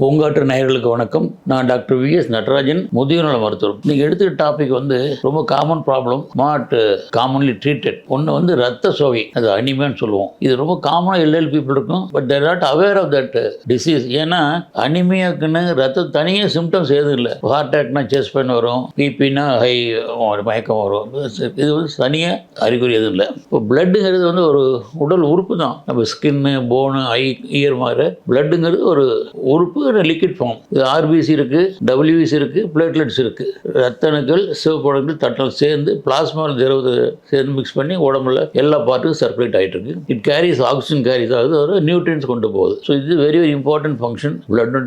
பூங்காற்று நேயர்களுக்கு வணக்கம். நான் டாக்டர் வி எஸ் நடராஜன் முதியோர் நல மருத்துவர். நீங்கள் எடுத்துக்க டாபிக் வந்து ரொம்ப common problem not commonly treated ஒன்று வந்து ரத்த சோகை அது அனிமியான்னு சொல்லுவோம். இது ரொம்ப காமனாக எல்எல் பீப்புள் இருக்கும் but there not aware of that disease ஏன்னா அனிமியாக்குன்னு ரத்தம் தனியாக சிம்டம்ஸ் எதுவும் இல்லை. ஹார்ட் அட்டாக்னா செஸ்ட் பெயின் வரும் பிபினா ஹை மயக்கம் வரும். இது வந்து தனியாக அறிகுறி எதுவும் இல்லை. இப்போ பிளட்டுங்கிறது வந்து ஒரு உடல் உறுப்பு தான். நம்ம ஸ்கின்னு போனு ஐ இயர் மாதிரி பிளட்டுங்கிறது ஒரு உறுப்பு லிக்விட் ஃபார்ம் இது ஆர்பிசி இருக்குது டபிள்யூசி இருக்குது பிளேட்லெட்ஸ் இருக்குது ரத்தணுக்கள் அணுக்கள் தட்டல் சேர்ந்து பிளாஸ்மா திரவத்தை சேர்ந்து மிக்ஸ் பண்ணி உடம்புல எல்லா பார்ட்டுக்கும் சர்க்குலேட் ஆகிட்டு இருக்கு. இட் கேரிஸ் ஆக்சிஜன் கேரிஸ் ஆகுது ஒரு நியூட்ரியன்ஸ் கொண்டு போகுது. ஸோ இது very very important function blood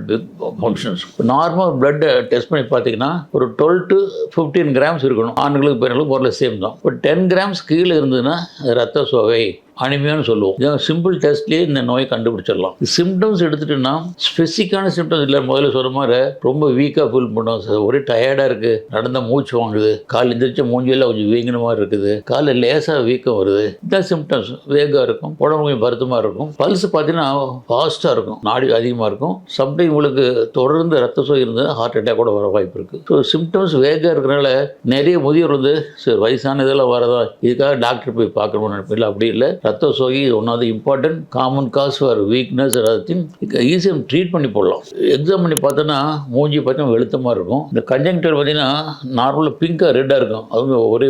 functions normal பிளட்டை டெஸ்ட் பண்ணி பார்த்தீங்கன்னா ஒரு டுவெல் டு ஃபிஃப்டீன் கிராம்ஸ் இருக்கணும். ஆண்களுக்கு பெண்களுக்கு பொருள் சேம் தான். இப்போ டென் கிராம்ஸ் கீழே இருந்ததுன்னா ரத்த சோகை அனிமியான்னு சொல்லுவோம். சிம்பிள் டெஸ்ட்லேயே இந்த நோயை கண்டுபிடிச்சிடலாம். சிம்டம்ஸ் எடுத்துட்டுன்னா ஸ்பெசிக்கான சிம்டம்ஸ் இல்லை முதல்ல சொன்ன மாதிரி ரொம்ப வீக்காக ஃபீல் பண்ணோம். சார் ஒரே டயர்டாக இருக்குது நடந்த மூச்சு வாங்குது. கால் எந்திரிச்ச மூஞ்சியெல்லாம் கொஞ்சம் வீங்கின மாதிரி இருக்குது. காலில் லேசாக வீக்கம் வருது. இந்த சிம்டம்ஸ் வேகாக இருக்கும். உடம்பு கொஞ்சம் வருத்தமாக இருக்கும். பல்ஸ் பார்த்தீங்கன்னா ஃபாஸ்ட்டாக இருக்கும். நாடி அதிகமாக இருக்கும். சம்டைம் உங்களுக்கு தொடர்ந்து ரத்த சோகை இருந்தால் ஹார்ட் அட்டாக் கூட வர வாய்ப்பு இருக்குது ஸோ சிம்டம்ஸ் வேகாக இருக்கிறனால நிறைய முதியோர் வந்து சரி வயசான இதெல்லாம் வரதா இதுக்காக டாக்டர் போய் பார்க்கணும்னு நினைப்பேன். இல்லை அப்படி இல்லை. ரத்த சோகை one of the important common cause for weakness எல்லாத்தையும் ஈஸியாக ட்ரீட் பண்ணி போடலாம். எக்ஸாம் பண்ணி பார்த்தோன்னா மூஞ்சி பார்த்தீங்கன்னா வெளுத்தமாக இருக்கும். இந்த கன்ஜங்டர் பார்த்தீங்கன்னா நார்மலாக பிங்காக ரெட்டாக இருக்கும். அது ஒரே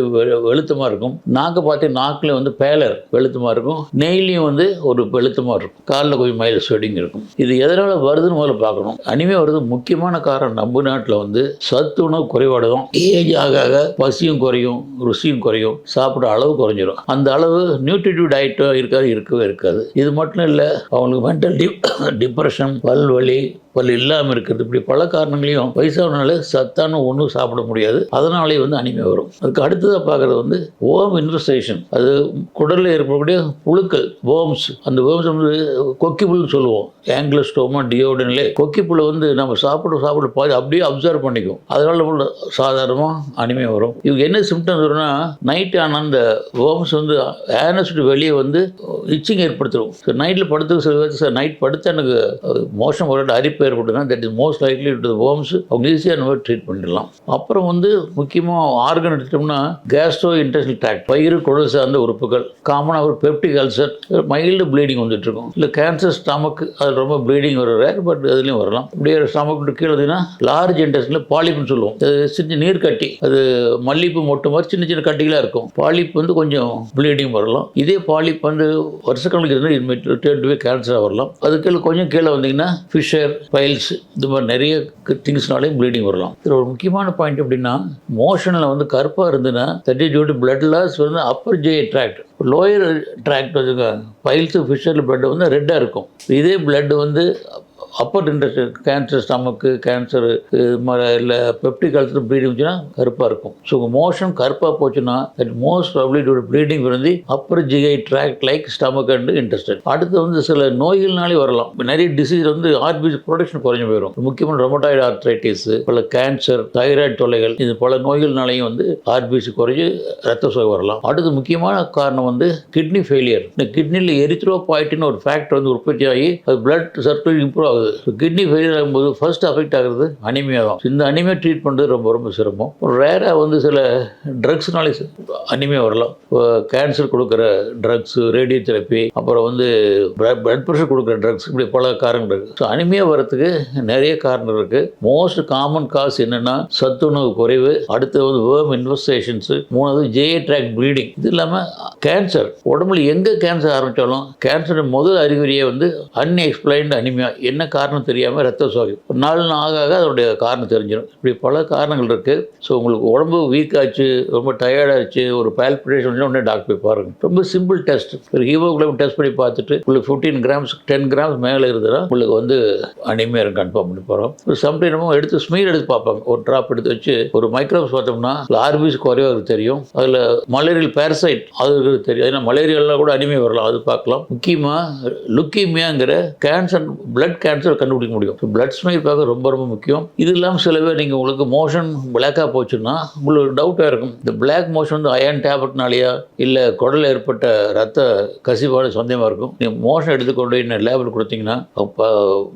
வெளுத்தமாக இருக்கும். நாக்கு பார்த்தீங்கன்னா நாக்கில் வந்து பேலர் வெளுத்தமாக இருக்கும். நெய்லையும் வந்து ஒரு வெளுத்தமாக இருக்கும். காலில் கொஞ்சம் மயில் ஸ்வெட்டிங் இருக்கும். இது எதனால் வருதுன்னு முதல்ல பார்க்கணும். அனிமே வருது முக்கியமான காரணம் நம்ம நாட்டில் வந்து சத்து உணவு குறைபாடு தான். ஏஜ் ஆக ஆக பசியும் குறையும் ருசியும் குறையும். சாப்பிட்ற அளவு குறைஞ்சிரும். அந்த அளவு நியூட்ரிட்டிவ் ஆகிட்டோ இருக்காது இருக்கவே இருக்காது. இது மட்டும் இல்லை அவங்களுக்கு மென்டல் டி டிப்ரெஷன் பல்வலி பல் இல்லாமல் இருக்கிறது இப்படி பல காரணங்களையும் வயசானனால சத்தான ஒன்றும் சாப்பிட முடியாது. அதனாலே வந்து அனிமை வரும். அதுக்கு அடுத்ததாக பார்க்குறது வந்து ஓம் இன்வெஸ்டேஷன் அது குடலில் ஏற்படக்கூடிய புழுக்கள் ஓம்ஸ் அந்த ஓம்ஸ் வந்து கொக்கி புல்னு சொல்லுவோம். ஆங்கிலஸ்டோமா டியோடன்லே கொக்கி புல்லை வந்து நம்ம சாப்பிட சாப்பிட பாதி அப்படியே அப்சர்வ் பண்ணிக்கும். அதனால உள்ள சாதாரணமாக அனிமை வரும். இவங்க என்ன சிம்டம்ஸ் வரும்னா நைட் ஆனால் அந்த ஓம்ஸ் வந்து ஆனஸ் வெளியே வந்து இச்சிங் ஏற்படுத்திடும் ஸோ நைட்டில் படுத்து சில பேர் சார் நைட் படுத்து எனக்கு மோஷம் ஒரு அரிப்பு ஏற்படுதுன்னா that is most likely to homes அவங்க ஈஸியாக நம்ம ட்ரீட் பண்ணிடலாம். அப்புறம் வந்து முக்கியமாக ஆர்கன் எடுத்துட்டோம்னா கேஸ்ட்ரோ இன்டெஸ்டல் ட்ராக்ட் பயிறு குடல் சார்ந்த உறுப்புகள் காமனாக ஒரு பெப்டிக் அல்சர் மைல்டு ப்ளீடிங் வந்துட்டு இருக்கும். இல்லை கேன்சர் ஸ்டமக் அது ரொம்ப ப்ளீடிங் வர ரேர் பட் அதுலேயும் வரலாம். அப்படியே ஸ்டமக் கீழே வந்தீங்கன்னா லார்ஜ் இன்டெஸ்டில் பாலிப்னு சொல்லுவோம். அது சின்ன நீர் கட்டி அது மல்லிப்பூ மொட்டை மாதிரி சின்ன சின்ன கட்டிகளாக இருக்கும். பாலிப் வந்து கொஞ்சம் ப்ளீடிங் வரலாம். இதே பாலி பாலிப் வந்து வருஷக்கணக்கு இருந்தால் இது டேர்ன் கேன்சராக வரலாம். அதுக்கு கொஞ்சம் கீழே வந்தீங்கன்னா ஃபிஷர் பைல்ஸ் இந்த மாதிரி நிறைய திங்ஸ்னாலையும் ப்ளீடிங் வரலாம். இதில் ஒரு முக்கியமான பாயிண்ட் எப்படின்னா மோஷனில் வந்து கருப்பாக இருந்ததுன்னா that is due to blood loss வந்து upper GI tract lower tract வந்து பைல்ஸு ஃபிஷரில் பிளட் வந்து ரெட்டாக இருக்கும். இதே பிளட் வந்து upper intestine cancer stomach cancer இது மாதிரி இல்லை பெப்டிக் அல்சர் ப்ளீடிங் வந்துச்சுன்னா கருப்பாக இருக்கும். ஸோ மோஷன் கருப்பாக போச்சுன்னா that most probably to bleeding வந்து upper GI tract like stomach and intestine அடுத்து வந்து சில நோய்கள்னாலே வரலாம். நிறைய டிசீஸ் வந்து ஆர்பிசி ப்ரொடக்ஷன் குறைஞ்சு போயிடும் முக்கியமான ரொமட்டாய்டு ஆர்த்ரைட்டிஸ் பல கேன்சர் தைராய்டு தொல்லைகள் இது பல நோய்கள்னாலையும் வந்து ஆர்பிசி குறைஞ்சு ரத்த சோகை வரலாம். அடுத்து முக்கியமான காரணம் வந்து வந்து கிட்னி ஃபெயிலியர் இந்த கிட்னியில் எரித்ரோபாய்ட்டின் ஒரு ஃபேக்டர் வந்து உற்பத்தி ஆகி அது பிளட் சர்க்குலேட் இம்ப்ரூவ் ஆகுது. கிட்னி ஃபெயிலியர் ஆகும்போது ஃபர்ஸ்ட் அஃபெக்ட் ஆகுறது அனிமியா தான். இந்த அனிமியா ட்ரீட் பண்ணுறது ரொம்ப ரொம்ப சிரமம். ரேராக வந்து சில ட்ரக்ஸ்னாலே அனிமியா வரலாம். கேன்சர் கொடுக்குற ட்ரக்ஸு ரேடியோ தெரப்பி அப்புறம் வந்து பிளட் ப்ரெஷர் கொடுக்குற ட்ரக்ஸ் இப்படி பல காரணங்கள் இருக்குது ஸோ அனிமியா வரத்துக்கு நிறைய காரணம் இருக்குது மோஸ்ட் காமன் காஸ் என்னென்னா சத்துணவு குறைவு அடுத்து வந்து வேர்ம் இன்வெஸ்டேஷன்ஸு மூணாவது ஜேஏ ட்ராக் ப்ரீடிங் இது இல்லாமல் கேன்சர் உடம்புல எங்கே கேன்சர் ஆரம்பித்தாலும் கேன்சரின் முதல் அறிகுறியே வந்து அன்எக்ஸ்பிளைன்டு அனிமியா என்ன காரணம் தெரியாமல் ரத்த சோகை. ஒரு நாலு நாள் ஆக ஆக அதோடைய காரணம் தெரிஞ்சிடும் இப்படி பல காரணங்கள் இருக்குது ஸோ உங்களுக்கு உடம்பு வீக் ஆச்சு ரொம்ப டயர்டாச்சு ஒரு பால்பிடேஷன் உடனே டாக்டர் போய் பாருங்கள் ரொம்ப சிம்பிள் டெஸ்ட் ஒரு ஹீமோகுளோபின் டெஸ்ட் பண்ணி பார்த்துட்டு உங்களுக்கு ஃபிஃப்டீன் கிராம்ஸ் டென் கிராம்ஸ் மேலே இருந்ததுன்னா உங்களுக்கு வந்து அனிமியா கன்ஃபார்ம் பண்ணி போகிறோம் ஒரு சம்டைம் எடுத்து ஸ்மீர் எடுத்து பார்ப்பாங்க. ஒரு ட்ராப் எடுத்து வச்சு ஒரு மைக்ரோஸ் பார்த்தோம்னா ஆர்பிஸ் குறைவாக தெரியும். அதில் மலேரியல் பேரசைட் அது தெரியாது. ஏன்னா மலேரியாலாம் கூட அனிமே வரலாம். அது பார்க்கலாம். முக்கியமாக லுக்கீமியாங்கிற கேன்சர் பிளட் கேன்சர் கண்டுபிடிக்க முடியும். பிளட் ஸ்மெயில் பார்க்க ரொம்ப ரொம்ப முக்கியம். இது இல்லாமல் சில பேர் நீங்கள் உங்களுக்கு மோஷன் பிளாக்காக போச்சுன்னா உங்களுக்கு டவுட்டாக இருக்கும். இந்த பிளாக் மோஷன் வந்து அயன் டேப்லெட்னாலேயா இல்லை குடலில் ஏற்பட்ட ரத்த கசிவாடு சொந்தமாக இருக்கும். நீங்கள் மோஷன் எடுத்துக்கொண்டு என்ன லேபிள் கொடுத்தீங்கன்னா அப்போ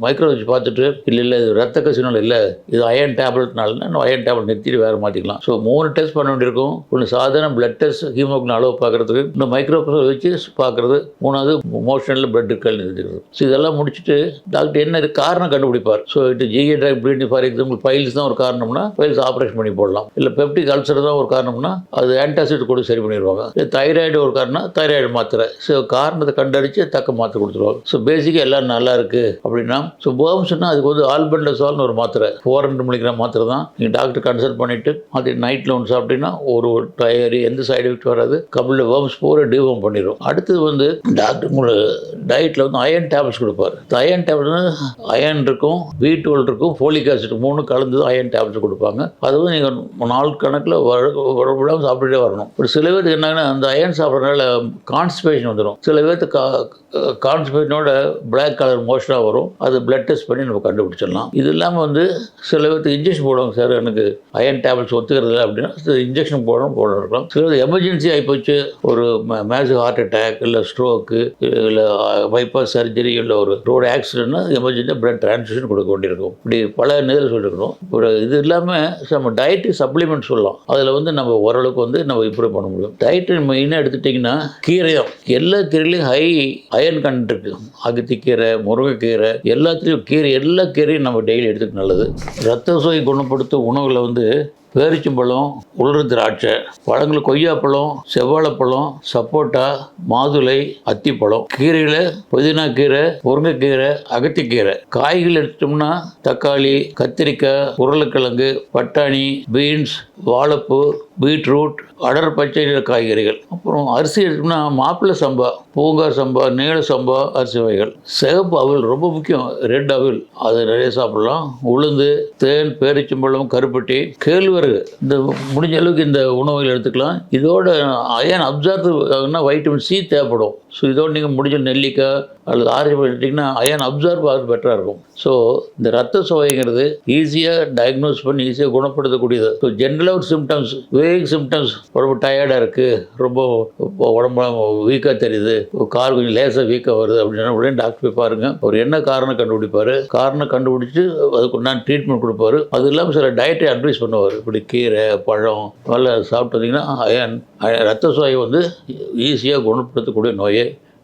மைக்ரோ பார்த்துட்டு இல்லை இல்லை இது ரத்த கசினால் இல்லை இது அயன் டேப்லெட்னால அயன் டேப்லெட் நிறுத்திட்டு வேறு மாற்றிக்கலாம் ஸோ மூணு டெஸ்ட் பண்ண வேண்டியிருக்கும். ஒன்று சாதாரண பிளட் டெஸ்ட் ஹீமோக்ளின் அளவு பார்க்குறதுக்கு இந்த மைக்ரோ வச்சு பார்க்குறது. மூணாவது மோஷனில் பிளட் இருக்கான்னு நிறுத்திக்கிறது ஸோ இதெல்லாம் முடிச்சுட்டு டாக்டர் என்ன இது காரணம் கண்டுபிடிப்பார். ஸோ இது GA track bleeding for example piles தான் ஒரு காரணம்னா ஃபைல்ஸ் ஆப்ரேஷன் பண்ணி போடலாம். இல்லை பெப்டிக் அல்சர் தான் ஒரு காரணம்னா அது ஆன்டாசிட் கூட சரி பண்ணிடுவாங்க. இல்லை தைராய்டு ஒரு காரணம் தைராய்டு மாத்திரை. ஸோ காரணத்தை கண்டறிச்சு தக்க மாத்திரை கொடுத்துருவாங்க. ஸோ பேசிக்காக எல்லாம் நல்லா இருக்குது அப்படின்னா ஸோ போம்ஸ்னா அதுக்கு வந்து ஆல்பெண்டசால்னு ஒரு மாத்திரை. ஃபோர் ஹண்ட்ரட் மில்லிகிராம் மாத்திரை தான். நீங்கள் டாக்டர் கன்சல்ட் பண்ணிவிட்டு மாற்றி நைட்டில் ஒன்று சாப்பிட்டீங்கன்னா ஒரு டயரி எந்த சைடு எஃபெக்ட் வராது. கபில் வேர்ம்ஸ் பூரா டிவோம் பண்ணிடும் அடுத்தது வந்து டாக்டர் உங்களுக்கு டயட்டில் வந்து அயன் டேப்லெட்ஸ் கொடுப்பாரு. அயன் டேப்லெட் அயன் இருக்கும் பி டுவெல் இருக்கும் ஃபோலிக் ஆசிட் மூணு கலந்து அயன் டேப்லெட்ஸ் கொடுப்பாங்க. அது வந்து நீங்கள் நாள் கணக்கில் விடாமல் சாப்பிட்டுட்டே வரணும். ஒரு சில பேருக்கு என்னங்கன்னா அந்த அயன் சாப்பிட்றதுனால கான்ஸ்டிபேஷன் வந்துடும் சில பேர்த்து கா கான்ஸ்டிபேஷனோட பிளாக் கலர் மோஷனாக வரும். அது பிளட் டெஸ்ட் பண்ணி நம்ம கண்டுபிடிச்சிடலாம். இது இல்லாமல் வந்து சில பேர்த்துக்கு இன்ஜெக்ஷன் போடுவாங்க சார் எனக்கு அயன் டேப்லெட்ஸ் ஒத்துக்கிறது இல்லை அப்படின்னா இன்ஜெக்ஷன் போடணும் போட இருக்கலாம் சில பேர் எமர்ஜென்சி ஆகிப்போச்சு ஒரு மேஜர் ஹார்ட் அட்டாக் இல்லை ஸ்ட்ரோக்கு இல்லை பைபாஸ் சர்ஜரி இல்லை ஒரு ரோடு ஆக்சிடென்ட்னா எமர்ஜென்சியாக பிளட் டிரான்ஸ்ஃபியூஷன் கொடுக்க வேண்டியிருக்கும். இப்படி பல நேரில் சொல்லியிருக்கணும் ஒரு இது இல்லாமல் நம்ம டயட்டு சப்ளிமெண்ட் சொல்லலாம். அதில் வந்து நம்ம ஓரளவுக்கு வந்து நம்ம இம்ப்ரூவ் பண்ண முடியும். டயட்டு மெயினாக எடுத்துட்டிங்கன்னா கீரையும் எல்லா கீரையிலையும் ஹை அயன் கண்ட் அகத்தி அகத்திக்கீரை முருங்கைக்கீரை எல்லாத்துலேயும் கீரை எல்லா கீரையும் நம்ம டெய்லி எடுத்துக்க நல்லது. ரத்த சோகை குணப்படுத்தும் உணவுகளை வந்து பேரிச்சம்பழம் உலர் திராட்சை பழங்கள் கொய்யாப்பழம் செவ்வாழைப்பழம் சப்போட்டா மாதுளை அத்திப்பழம். கீரையில் புதினா கீரை முருங்கைக்கீரை அகத்திக்கீரை. காய்கள் எடுத்தோம்னா தக்காளி கத்திரிக்காய் உருளைக்கிழங்கு பட்டாணி பீன்ஸ் வாழைப்பூ பீட்ரூட் அடர் பச்சை நிற காய்கறிகள். அப்புறம் அரிசி எடுத்தோம்னா மாப்பிள்ளை சம்பா பூங்கா சம்பா நீள சம்பா அரிசி வகைகள். சிகப்பு அவில் ரொம்ப முக்கியம். ரெட் அவில் அது நிறைய சாப்பிடலாம். உளுந்து தேன் பேரிச்சம்பழம் கருப்பட்டி கேழ்வரகு. இந்த முடிஞ்ச அளவுக்கு இந்த உணவுகள் எடுத்துக்கலாம். இதோட அயன் இன்னும் வைட்டமின் சி தேவைப்படும். ஸோ இதோடு நீங்கள் முடிஞ்ச நெல்லிக்காய் அல்லது ஆரஞ்சு எடுத்திங்கன்னா அயன் அப்சார்ப் ஆகிறது பெட்டராக இருக்கும். ஸோ இந்த ரத்த சோகைங்கிறது ஈஸியாக டயக்னோஸ் பண்ணி ஈஸியாக குணப்படுத்தக்கூடியது. ஸோ ஜென்ரலாக ஒரு சிம்டம்ஸ் வேக் சிம்டம்ஸ் ரொம்ப டயர்டாக இருக்குது ரொம்ப உடம்பு வீக்காக தெரியுது கால் கொஞ்சம் லேசாக வீக்காக வருது அப்படின்னா உடனே டாக்டர் போய் பாருங்கள் அவர் என்ன காரணம் கண்டுபிடிப்பார்? காரணம் கண்டுபிடிச்சு அதுக்கு நான் ட்ரீட்மெண்ட் கொடுப்பாரு. அது இல்லாமல் சில டயட்டை அட்வைஸ் பண்ணுவார். இப்படி கீரை பழம் நல்லா சாப்பிட்டு வந்தீங்கன்னா அயன் அயன் ரத்த சோகை வந்து ஈஸியாக குணப்படுத்தக்கூடிய நோயை